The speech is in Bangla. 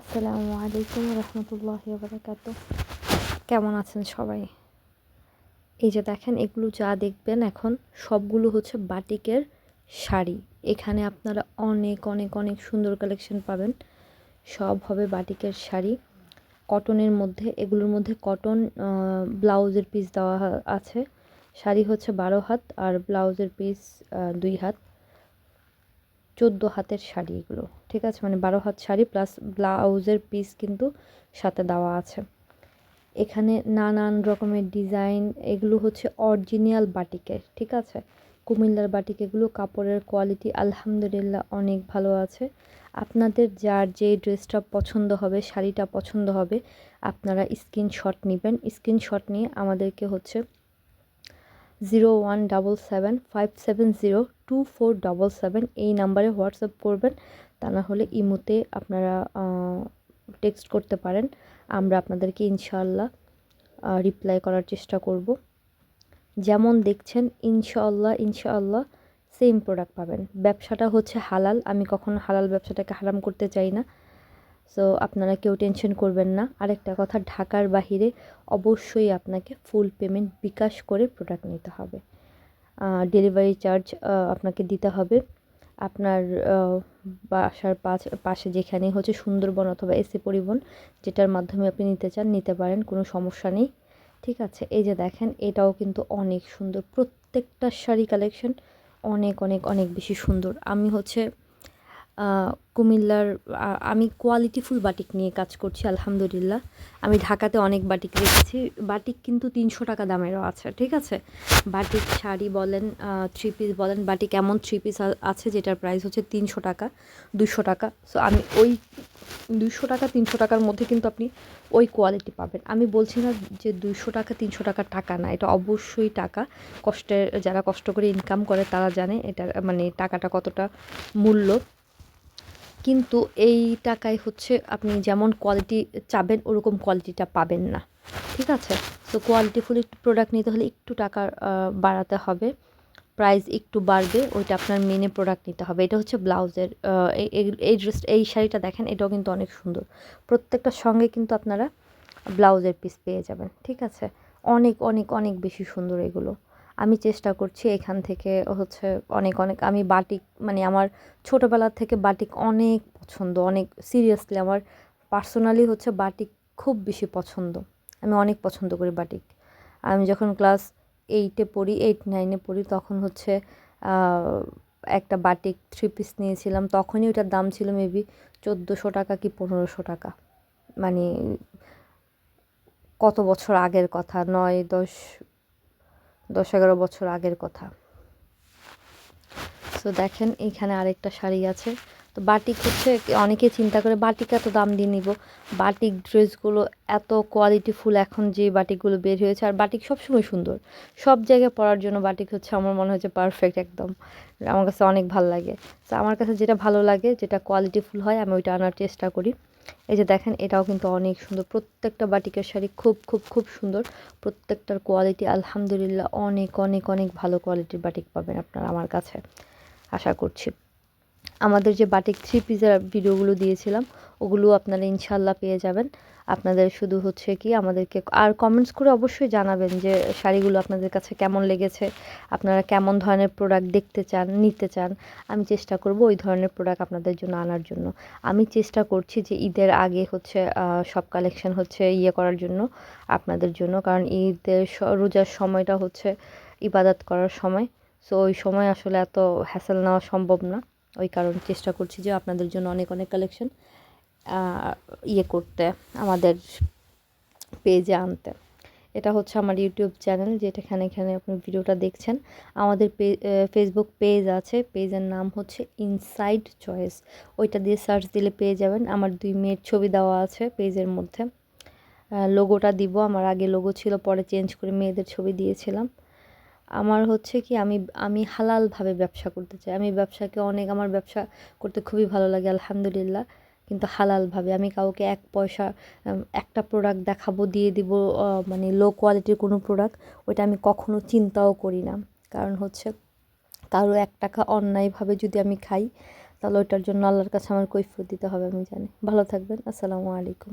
আসসালামু আলাইকুম রহমতুল্লাহ বারাকাত কেমন আছেন সবাই? এই যে দেখেন, এগুলো যা দেখবেন এখন, সবগুলো হচ্ছে বাটিকের শাড়ি। এখানে আপনারা অনেক অনেক অনেক সুন্দর কালেকশন পাবেন। সব হবে বাটিকের শাড়ি। কটনের মধ্যে, এগুলোর মধ্যে কটন ব্লাউজের পিস দেওয়া আছে। শাড়ি হচ্ছে বারো হাত আর ব্লাউজের পিস দুই হাত। চোদ্দ হাতের শাড়ি এগুলো, ঠিক আছে? মানে বারো হাত শাড়ি প্লাস ব্লাউজের পিস কিন্তু সাথে দেওয়া আছে। এখানে নানান রকমের ডিজাইন এগুলো হচ্ছে অরিজিনাল বাটিকের, ঠিক আছে? কুমিল্লার বাটিক এগুলো, কাপড়ের কোয়ালিটি আলহামদুলিল্লাহ অনেক ভালো আছে। আপনাদের যার যে ড্রেসটা পছন্দ হবে, শাড়িটা পছন্দ হবে, আপনারা স্ক্রিনশট নেবেন। স্ক্রিনশট নিয়ে আমাদেরকে হচ্ছে zero one double seven five seven zero two four double seven এই নাম্বারে হোয়াটসঅ্যাপ করবেন। তা না হলে ইমোতে আপনারা টেক্সট করতে পারেন। আমরা আপনাদেরকে ইনশাআল্লাহ রিপ্লাই করার চেষ্টা করব। যেমন দেখছেন, ইনশাআল্লাহ ইনশাআল্লাহ সেম প্রোডাক্ট পাবেন। ব্যবসাটা হচ্ছে হালাল। আমি কখনো হালাল ব্যবসাটাকে হারাম করতে চাই না। সো আপনারা কেউ টেনশন করবেন না। আরেকটা কথা, ঢাকার বাহিরে অবশ্যই আপনাকে ফুল পেমেন্ট বিকাশ করে প্রোডাক্ট নিতে হবে। ডেলিভারি চার্জ আপনাকে দিতে হবে। আপনার বাসার পাশে যেখানে হচ্ছে সুন্দরবন অথবা এসি পরিবহন, যেটার মাধ্যমে আপনি নিতে চান, নিতে পারেন, কোনো সমস্যা নেই। ঠিক আছে? এই যে দেখেন, এটাও কিন্তু অনেক সুন্দর। প্রত্যেকটা শাড়ি কালেকশন অনেক অনেক অনেক বেশি সুন্দর। আমি হচ্ছে কুমিল্লার আমি কোয়ালিটিফুল বাটিক নিয়ে কাজ করছি, আলহামদুলিল্লাহ। আমি ঢাকাতে অনেক বাটিক রেখেছি। বাটিক কিন্তু তিনশো টাকা দামেরও আছে, ঠিক আছে? বাটিক শাড়ি বলেন থ্রি পিস বলেন বাটিক এমন থ্রি পিস আছে যেটার প্রাইস হচ্ছে তিনশো টাকা দুশো টাকা। সো আমি ওই দুশো টাকা, তিনশো টাকার মধ্যে কিন্তু আপনি ওই কোয়ালিটি পাবেন। আমি বলছি না যে দুশো টাকা, তিনশো টাকা টাকা না, এটা অবশ্যই টাকা। কষ্টের, যারা কষ্ট করে ইনকাম করে তারা জানে এটা মানে টাকাটা কতটা মূল্য। কিন্তু এই টাকায় হচ্ছে আপনি যেমন কোয়ালিটি চাবেন, ওরকম কোয়ালিটিটা পাবেন না। ঠিক আছে? তো কোয়ালিটিফুল একটু প্রোডাক্ট নিতে হলে একটু টাকা বাড়াতে হবে। প্রাইস একটু বাড়বে, ওইটা আপনার মেনে প্রোডাক্ট নিতে হবে। এটা হচ্ছে ব্লাউজের এই ড্রেস এই শাড়িটা দেখেন, এটাও কিন্তু অনেক সুন্দর। প্রত্যেকটার সঙ্গে কিন্তু আপনারা ব্লাউজের পিস পেয়ে যাবেন। ঠিক আছে? অনেক অনেক অনেক বেশি সুন্দর এগুলো। আমি চেষ্টা করছি এখান থেকে হচ্ছে অনেক অনেক, আমি বাটিক মানে আমার ছোটোবেলা থেকে বাটিক অনেক পছন্দ, অনেক সিরিয়াসলি আমার পার্সোনালি হচ্ছে বাটিক খুব বেশি পছন্দ। আমি অনেক পছন্দ করি বাটিক। আমি যখন ক্লাস এইটে পড়ি এইট নাইনে পড়ি, তখন হচ্ছে একটা বাটিক থ্রি পিস নিয়েছিলাম। তখনই ওটার দাম ছিল মেবি চোদ্দোশো টাকা কি পনেরোশো টাকা। মানে কত বছর আগের কথা, নয়, দশ দশ এগারো বছর আগের কথা। তো দেখেন, এইখানে আরেকটা শাড়ি আছে। তো বাটিক হচ্ছে, অনেকে চিন্তা করে বাটিক এত দাম দিয়ে নিব। বাটিক ড্রেসগুলো এত কোয়ালিটিফুল এখন যে বাটিকগুলো বের হয়েছে। আর বাটিক সবসময় সুন্দর। সব জায়গায় পরার জন্য বাটিক হচ্ছে আমার মনে হচ্ছে পারফেক্ট একদম। আমার কাছে অনেক ভালো লাগে। তো আমার কাছে যেটা ভালো লাগে, যেটা কোয়ালিটিফুল হয়, আমি ওইটা আনার চেষ্টা করি। এই যে দেখেন, এটাও কিন্তু অনেক সুন্দর। প্রত্যেকটা বাটিকের শাড়ি খুব খুব খুব সুন্দর। প্রত্যেকটার কোয়ালিটি আলহামদুলিল্লাহ অনেক অনেক অনেক ভালো কোয়ালিটির বাটিক পাবেন আপনারা আমার কাছে। আশা করছি। আমাদের যে বাটিক থ্রি পিসের ভিডিওগুলো দিয়েছিলাম, ওগুলো আপনারা ইনশাল্লাহ পেয়ে যাবেন। আপনাদের শুধু হচ্ছে কি আমাদেরকে আর কমেন্টস করে অবশ্যই জানাবেন যে শাড়িগুলো আপনাদের কাছে কেমন লেগেছে, আপনারা কেমন ধরনের প্রোডাক্ট দেখতে চান, নিতে চান। আমি চেষ্টা করব ওই ধরনের প্রোডাক্ট আপনাদের জন্য আনার জন্য। আমি চেষ্টা করছি যে ঈদের আগে হচ্ছে সব কালেকশন হচ্ছে ইয়ে করার জন্য আপনাদের জন্য, কারণ ঈদের রোজার সময়টা হচ্ছে ইবাদত করার সময়। সো ওই সময় আসলে এত হ্যাসেল নেওয়া সম্ভব না। ওই কারণে চেষ্টা করছি যে আপনাদের জন্য অনেক অনেক কালেকশন ইয়ে করতে, আমাদের পেজে আনতে। এটা হচ্ছে আমার ইউটিউব চ্যানেল যেটাখানে এখানে আপনি ভিডিওটা দেখছেন। আমাদের ফেসবুক পেজ আছে পেজের নাম হচ্ছে ইনসাইড চয়েস ওইটা দিয়ে সার্চ দিলে পেয়ে যাবেন। আমার দুই মেয়ের ছবি দেওয়া আছে পেজের মধ্যে। লোগোটা দিব। আমার আগে লোগো ছিল, পরে চেঞ্জ করে মেয়েদের ছবি দিয়েছিলাম। আমার হচ্ছে কি আমি আমি হালালভাবে ব্যবসা করতে চাই। আমি ব্যবসাকে অনেক, আমার ব্যবসা করতে খুবই ভালো লাগে, আলহামদুলিল্লাহ। কিন্তু হালালভাবে আমি কাউকে এক পয়সা একটা প্রোডাক্ট দেখাবো, দিয়ে দিব মানে লো কোয়ালিটির কোনো প্রোডাক্ট ওইটা আমি কখনো চিন্তাও করি না। কারণ হচ্ছে কারও এক টাকা অন্যায়ভাবে যদি আমি খাই, তাহলে ওইটার জন্য আল্লাহর কাছে আমার কৈফিয়ত দিতে হবে, আমি জানি। ভালো থাকবেন, আসসালামু আলাইকুম।